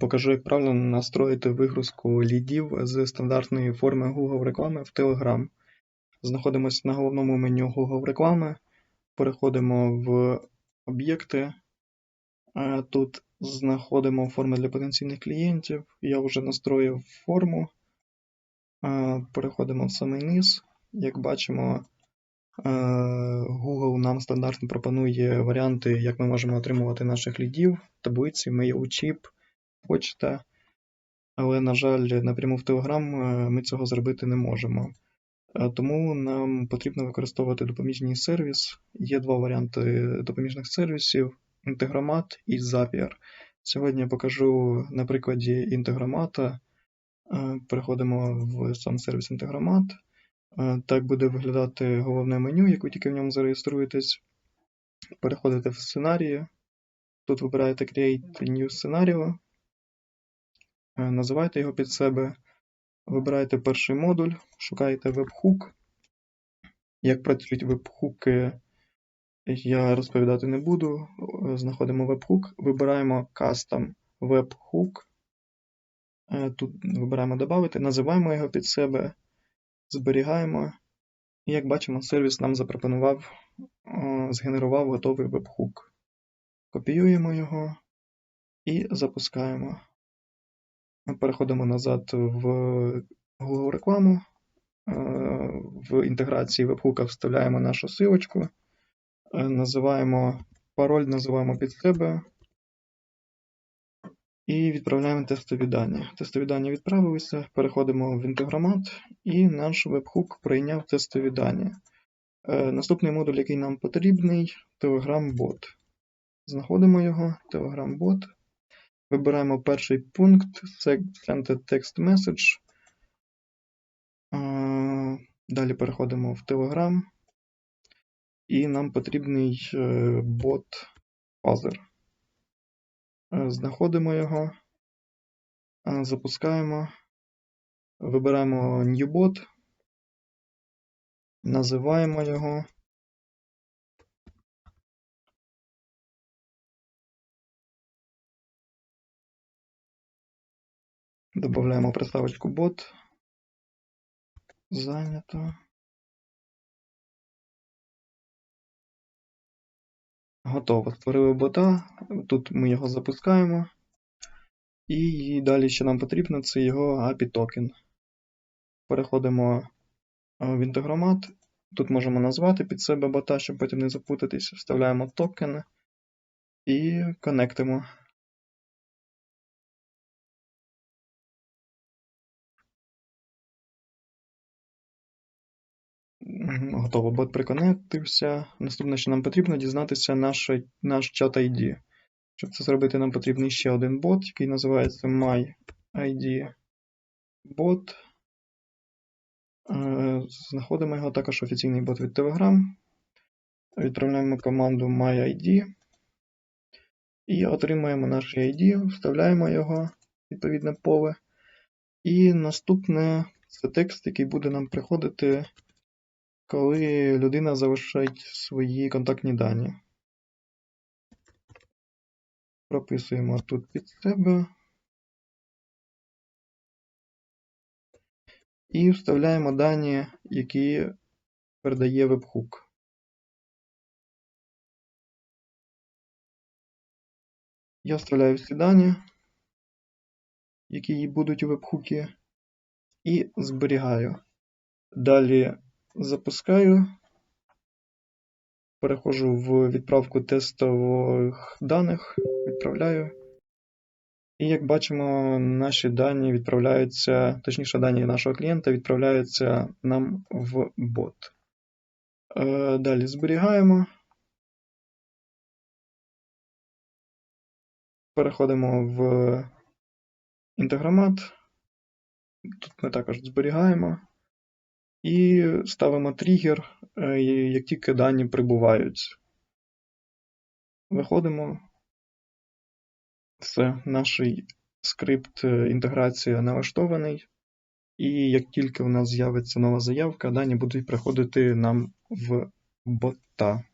Покажу, як правильно настроїти вигрузку лідів з стандартної форми Google реклами в Telegram. Знаходимося на головному меню Google реклами, переходимо в об'єкти. Е, Тут знаходимо форми для потенційних клієнтів. Я вже настроїв форму. Е, Переходимо в самий низ. Як бачимо, е, Google нам стандартно пропонує варіанти, як ми можемо отримувати наших лідів, таблиці, mail-чіп, почта. Але, на жаль, напряму в Telegram е, ми цього зробити не можемо. Е, Тому нам потрібно використовувати допоміжний сервіс. Є два варіанти допоміжних сервісів: Інтегромат і Zapier. Сьогодні я покажу на прикладі інтегромата. Е, Переходимо в сам сервіс Інтегромат. Е, Так буде виглядати головне меню, як ви тільки в ньому зареєструєтесь. Переходите в сценарії. Тут вибираєте Create New Scenario. Е, Називаєте його під себе. Вибираєте перший модуль, шукаєте веб-хук. Як працюють веб-хуки, я розповідати не буду. Е, Знаходимо веб-хук, вибираємо Custom Webhook. Е, Тут вибираємо Добавити, називаємо його під себе, зберігаємо. І як бачимо, сервіс нам запропонував, згенерував готовий веб-хук. Копіюємо його і запускаємо. Переходимо назад в Google рекламу. Е, В інтеграції вебхука вставляємо нашу силочку, е, називаємо пароль, називаємо під себе і відправляємо тестові дані. Тестові дані відправилися, переходимо в інтегромат, і наш вебхук прийняв тестові дані. Е, Наступний модуль, який нам потрібний, Telegram-бот. Знаходимо його, Telegram-бот. Вибираємо перший пункт Send a Text Message. Далі переходимо в Telegram. І нам потрібний е, бот Fuzzer. Е, Знаходимо його, е, запускаємо, вибираємо New Bot, називаємо його. Додаємо приставочку бот. Зайнято. Готово. Створили бота. Тут ми його запускаємо. І далі, що нам потрібно, це його API токен. Переходимо е, в інтегромат. Тут можемо назвати під себе бота, щоб потім не запутатись. Вставляємо токен і коннектимо. Готово, бот приконектився. Наступне, що нам потрібно, дізнатися наш, наш чат ID. Щоб це зробити, нам потрібен ще один бот, який називається MyIDBot. Е, Знаходимо його також офіційний бот від Telegram. Відправляємо команду MyID і отримаємо наш ID, вставляємо його в відповідне поле. І наступне це текст, який буде нам приходити коли людина залишить свої контактні дані. Прописуємо тут під себе. І вставляємо дані, які передає вебхук. Я вставляю всі дані, які будуть у вебхукі, і зберігаю. Далі запускаю, переходжу в відправку тестових даних, відправляю. І як бачимо, наші дані відправляються, точніше, дані нашого клієнта відправляються нам в бот. Е, Далі зберігаємо. Переходимо в інтегромат. Тут ми також зберігаємо. І ставимо тригер, е, як тільки дані прибувають. Виходимо. Все, наш скрипт е, інтеграція налаштований. І як тільки у нас з'явиться нова заявка, дані будуть приходити нам в бота.